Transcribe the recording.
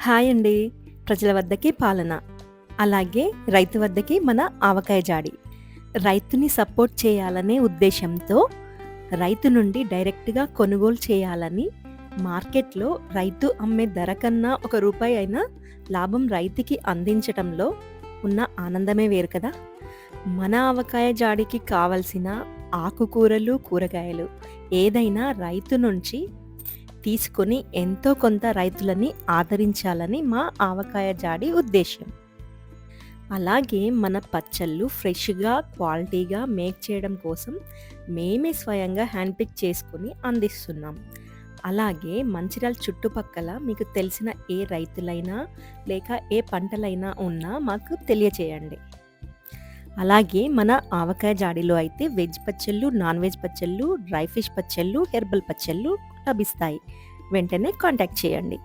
Hi అండి. ప్రజల వద్దకి పాలన. అలాగే రైతు వద్దకి మన ఆవకాయ జాడి. రైతుని సపోర్ట్ చేయాలనే ఉద్దేశంతో రైతు నుండి డైరెక్ట్గా కొనుగోలు చేయాలని మార్కెట్లో రైతు అమ్మే ధర కన్నా ఒక రూపాయి అయినా లాభం రైతుకి అందించటంలో ఉన్న ఆనందమే వేరు కదా. మన ఆవకాయ జాడికి కావలసిన ఆకుకూరలు కూరగాయలు ఏదైనా రైతు నుంచి తీసుకొని ఎంతో కొంత రైతులని ఆదరించాలని మా ఆవకాయ జాడి ఉద్దేశ్యం. అలాగే మన పచ్చళ్ళు ఫ్రెష్గా క్వాలిటీగా మేక్ చేయడం కోసం మేమే స్వయంగా హ్యాండ్ పిక్ చేసుకుని అందిస్తున్నాం. అలాగే మంచిర్యాల చుట్టుపక్కల మీకు తెలిసిన ఏ రైతులైనా లేక ఏ పంటలైనా ఉన్నా మాకు తెలియచేయండి. అలాగే మన ఆవకాయ జాడీలో అయితే వెజ్ పచ్చళ్ళు నాన్ వెజ్ పచ్చళ్ళు డ్రై ఫిష్ పచ్చళ్ళు హెర్బల్ పచ్చళ్ళు లభిస్తాయి. వెంటనే కాంటాక్ట్ చేయండి.